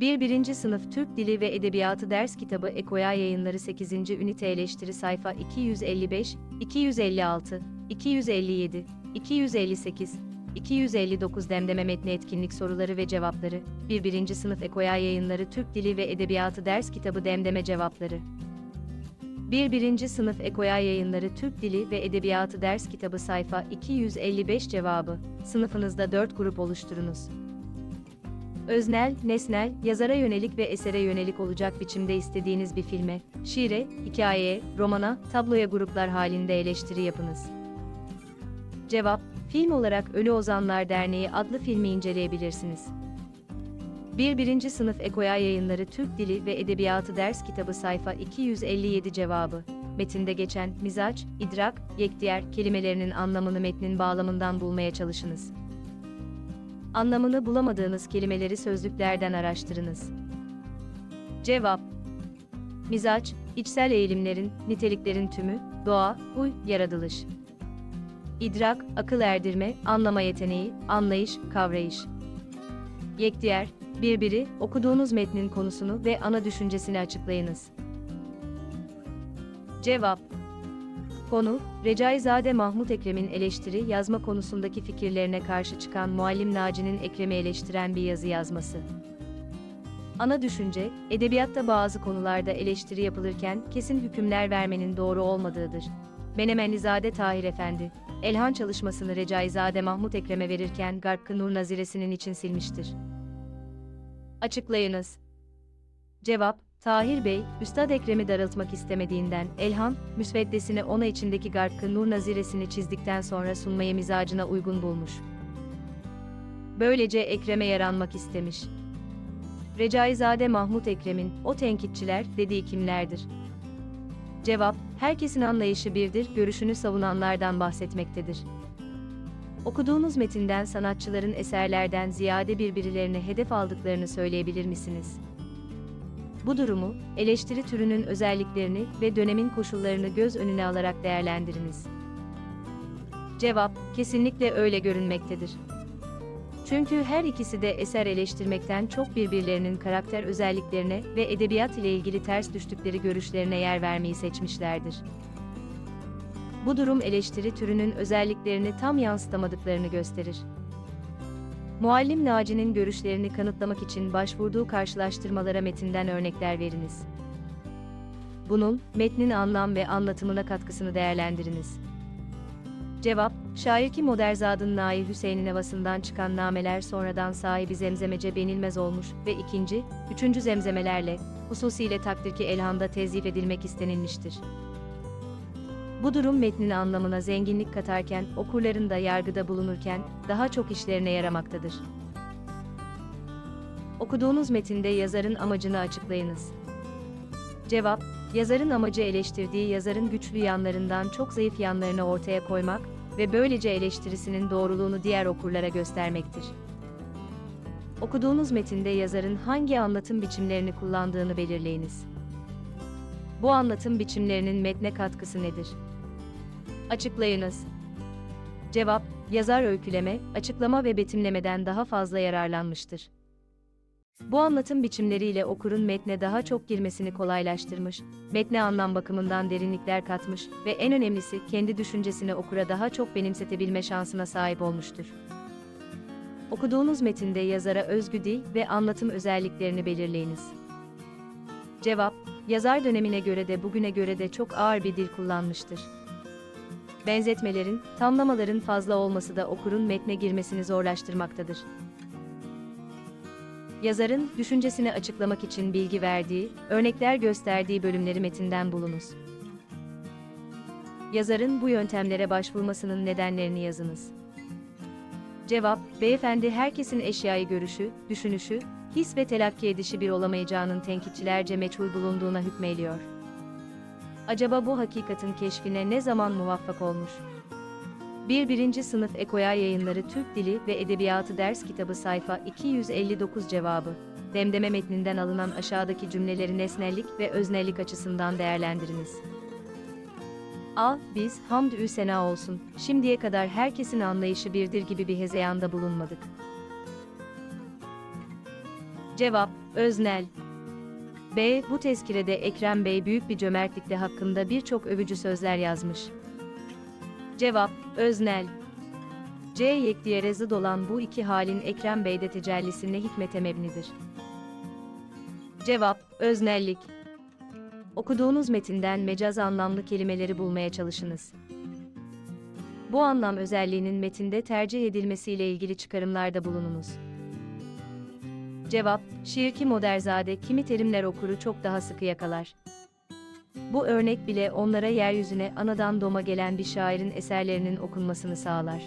1. 1. Sınıf Türk Dili ve Edebiyatı Ders Kitabı Ekoya Yayınları 8. Ünite Eleştiri Sayfa 255, 256, 257, 258, 259 Demdeme Metni Etkinlik Soruları ve Cevapları 1. 1. Sınıf Ekoya Yayınları Türk Dili ve Edebiyatı Ders Kitabı Demdeme Cevapları 1. 1. Sınıf Ekoya Yayınları Türk Dili ve Edebiyatı Ders Kitabı Sayfa 255 Cevabı Sınıfınızda 4 grup oluşturunuz. Öznel, nesnel, yazara yönelik ve esere yönelik olacak biçimde istediğiniz bir filme, şiire, hikayeye, romana, tabloya gruplar halinde eleştiri yapınız. Cevap, film olarak Ölü Ozanlar Derneği adlı filmi inceleyebilirsiniz. 1. 1. Sınıf Ekoya Yayınları Türk Dili ve Edebiyatı Ders Kitabı sayfa 257 cevabı. Metinde geçen mizaç, idrak, yekdiğer kelimelerinin anlamını metnin bağlamından bulmaya çalışınız. Anlamını bulamadığınız kelimeleri sözlüklerden araştırınız. Cevap Mizaç, içsel eğilimlerin, niteliklerin tümü, doğa, huy, yaratılış. İdrak, akıl erdirme, anlama yeteneği, anlayış, kavrayış. Yekdiğer, birbiri, okuduğunuz metnin konusunu ve ana düşüncesini açıklayınız. Cevap Konu, Recaizade Mahmut Ekrem'in eleştiri yazma konusundaki fikirlerine karşı çıkan Muallim Naci'nin Ekrem'i eleştiren bir yazı yazması. Ana düşünce, edebiyatta bazı konularda eleştiri yapılırken kesin hükümler vermenin doğru olmadığıdır. Menemenlizade Tahir Efendi, Elhan çalışmasını Recaizade Mahmut Ekrem'e verirken Garpkı Nur Nazire'sinin için silmiştir. Açıklayınız. Cevap, Tahir Bey, Üstad Ekrem'i daraltmak istemediğinden, Elhan, müsveddesini ona içindeki Garpkı Nur Nazire'sini çizdikten sonra sunmayı mizacına uygun bulmuş. Böylece Ekrem'e yaranmak istemiş. Recaizade Mahmut Ekrem'in, o tenkitçiler, dediği kimlerdir? Cevap, herkesin anlayışı birdir, görüşünü savunanlardan bahsetmektedir. Okuduğunuz metinden sanatçıların eserlerden ziyade birbirlerini hedef aldıklarını söyleyebilir misiniz? Bu durumu, eleştiri türünün özelliklerini ve dönemin koşullarını göz önüne alarak değerlendiriniz. Cevap, kesinlikle öyle görünmektedir. Çünkü her ikisi de eser eleştirmekten çok birbirlerinin karakter özelliklerine ve edebiyat ile ilgili ters düştükleri görüşlerine yer vermeyi seçmişlerdir. Bu durum eleştiri türünün özelliklerini tam yansıtamadıklarını gösterir. Muallim Naci'nin görüşlerini kanıtlamak için başvurduğu karşılaştırmalara metinden örnekler veriniz. Bunun, metnin anlam ve anlatımına katkısını değerlendiriniz. Cevap, şair ki Moderzad'ın Nail Hüseyin'in havasından çıkan nameler sonradan sahibi zemzemece benilmez olmuş ve ikinci, üçüncü zemzemelerle, hususiyle takdir ki elhanda tezif edilmek istenilmiştir. Bu durum metnin anlamına zenginlik katarken, okurların da yargıda bulunurken, daha çok işlerine yaramaktadır. Okuduğunuz metinde yazarın amacını açıklayınız. Cevap, yazarın amacı eleştirdiği yazarın güçlü yanlarından çok zayıf yanlarını ortaya koymak ve böylece eleştirisinin doğruluğunu diğer okurlara göstermektir. Okuduğunuz metinde yazarın hangi anlatım biçimlerini kullandığını belirleyiniz. Bu anlatım biçimlerinin metne katkısı nedir? Açıklayınız. Cevap, yazar öyküleme, açıklama ve betimlemeden daha fazla yararlanmıştır. Bu anlatım biçimleriyle okurun metne daha çok girmesini kolaylaştırmış, metne anlam bakımından derinlikler katmış ve en önemlisi kendi düşüncesini okura daha çok benimsetebilme şansına sahip olmuştur. Okuduğunuz metinde yazara özgü dil ve anlatım özelliklerini belirleyiniz. Cevap, yazar dönemine göre de bugüne göre de çok ağır bir dil kullanmıştır. Benzetmelerin, tamlamaların fazla olması da okurun metne girmesini zorlaştırmaktadır. Yazarın, düşüncesini açıklamak için bilgi verdiği, örnekler gösterdiği bölümleri metinden bulunuz. Yazarın bu yöntemlere başvurmasının nedenlerini yazınız. Cevap, beyefendi herkesin eşyayı görüşü, düşünüşü, his ve telakki edişi bir olamayacağının tenkitçilerce meçhul bulunduğuna hükmediyor. Acaba bu hakikatin keşfine ne zaman muvaffak olmuş? 1. 1. Sınıf Ekoya Yayınları Türk Dili ve Edebiyatı Ders Kitabı sayfa 259 cevabı. Demdeme metninden alınan aşağıdaki cümleleri nesnellik ve öznellik açısından değerlendiriniz. A. Biz, hamd-ü sena olsun, şimdiye kadar herkesin anlayışı birdir gibi bir hezeyanda bulunmadık. Cevap, öznel. B. Bu tezkirede Ekrem Bey büyük bir cömertlikle hakkında birçok övücü sözler yazmış. Cevap, öznel. C. Yekdiyere zıt olan bu iki halin Ekrem Bey'de tecellisine hikmete mebnidir. Cevap, öznellik. Okuduğunuz metinden mecaz anlamlı kelimeleri bulmaya çalışınız. Bu anlam özelliğinin metinde tercih edilmesiyle ilgili çıkarımlarda bulununuz. Cevap, şiirki moderzade kimi terimler okuru çok daha sıkı yakalar. Bu örnek bile onlara yeryüzüne anadan doma gelen bir şairin eserlerinin okunmasını sağlar.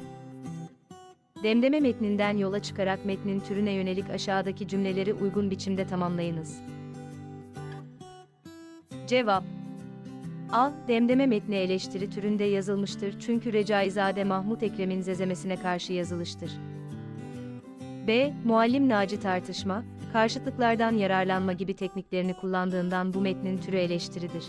Demdeme metninden yola çıkarak metnin türüne yönelik aşağıdaki cümleleri uygun biçimde tamamlayınız. Cevap A. Demdeme metni eleştiri türünde yazılmıştır çünkü Recaizade Mahmut Ekrem'in zezemesine karşı yazılıştır. B. Muallim Naci tartışma, karşıtlıklardan yararlanma gibi tekniklerini kullandığından bu metnin türü eleştiridir.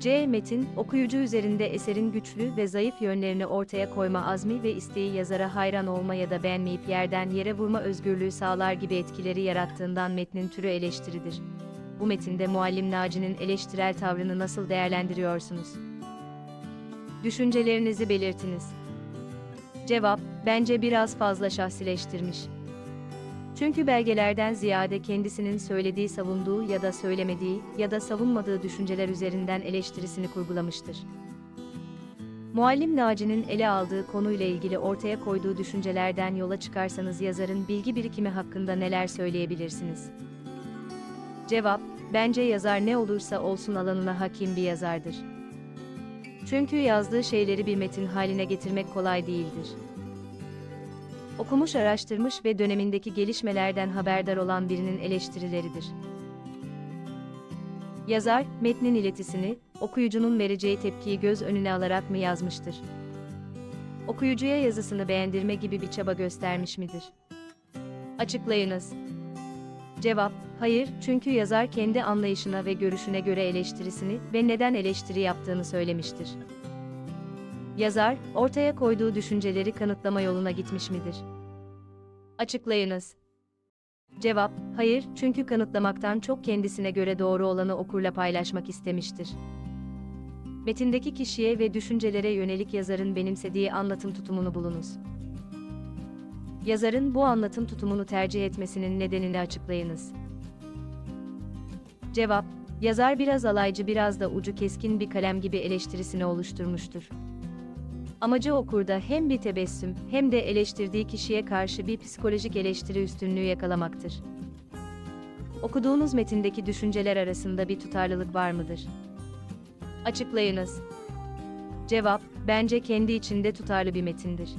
C. Metin, okuyucu üzerinde eserin güçlü ve zayıf yönlerini ortaya koyma azmi ve isteği yazara hayran olma ya da beğenmeyip yerden yere vurma özgürlüğü sağlar gibi etkileri yarattığından metnin türü eleştiridir. Bu metinde Muallim Naci'nin eleştirel tavrını nasıl değerlendiriyorsunuz? Düşüncelerinizi belirtiniz. Cevap, bence biraz fazla şahsileştirmiş. Çünkü belgelerden ziyade kendisinin söylediği, savunduğu ya da söylemediği ya da savunmadığı düşünceler üzerinden eleştirisini kurgulamıştır. Muallim Naci'nin ele aldığı konuyla ilgili ortaya koyduğu düşüncelerden yola çıkarsanız yazarın bilgi birikimi hakkında neler söyleyebilirsiniz? Cevap, bence yazar ne olursa olsun alanına hakim bir yazardır. Çünkü yazdığı şeyleri bir metin haline getirmek kolay değildir. Okumuş, araştırmış ve dönemindeki gelişmelerden haberdar olan birinin eleştirileridir. Yazar, metnin iletisini, okuyucunun vereceği tepkiyi göz önüne alarak mı yazmıştır? Okuyucuya yazısını beğendirme gibi bir çaba göstermiş midir? Açıklayınız. Cevap, hayır, çünkü yazar kendi anlayışına ve görüşüne göre eleştirisini ve neden eleştiri yaptığını söylemiştir. Yazar, ortaya koyduğu düşünceleri kanıtlama yoluna gitmiş midir? Açıklayınız. Cevap, hayır, çünkü kanıtlamaktan çok kendisine göre doğru olanı okurla paylaşmak istemiştir. Metindeki kişiye ve düşüncelere yönelik yazarın benimsediği anlatım tutumunu bulunuz. Yazarın bu anlatım tutumunu tercih etmesinin nedenini açıklayınız. Cevap, yazar biraz alaycı biraz da ucu keskin bir kalem gibi eleştirisini oluşturmuştur. Amacı okurda hem bir tebessüm hem de eleştirdiği kişiye karşı bir psikolojik eleştiri üstünlüğü yakalamaktır. Okuduğunuz metindeki düşünceler arasında bir tutarlılık var mıdır? Açıklayınız. Cevap, bence kendi içinde tutarlı bir metindir.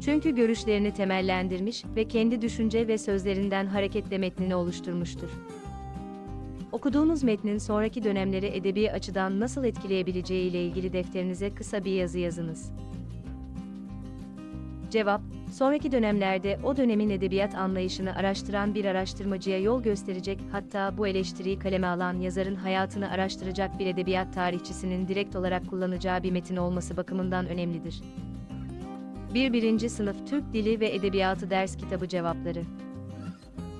Çünkü görüşlerini temellendirmiş ve kendi düşünce ve sözlerinden hareketle metnini oluşturmuştur. Okuduğunuz metnin sonraki dönemleri edebi açıdan nasıl etkileyebileceği ile ilgili defterinize kısa bir yazı yazınız. Cevap, sonraki dönemlerde o dönemin edebiyat anlayışını araştıran bir araştırmacıya yol gösterecek, hatta bu eleştiriyi kaleme alan yazarın hayatını araştıracak bir edebiyat tarihçisinin direkt olarak kullanacağı bir metin olması bakımından önemlidir. 1. 1. Sınıf Türk Dili ve Edebiyatı Ders Kitabı Cevapları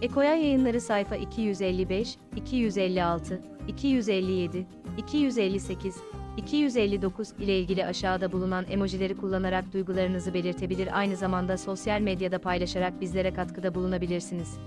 Ekoya Yayınları sayfa 255, 256, 257, 258, 259 ile ilgili aşağıda bulunan emojileri kullanarak duygularınızı belirtebilir aynı zamanda sosyal medyada paylaşarak bizlere katkıda bulunabilirsiniz.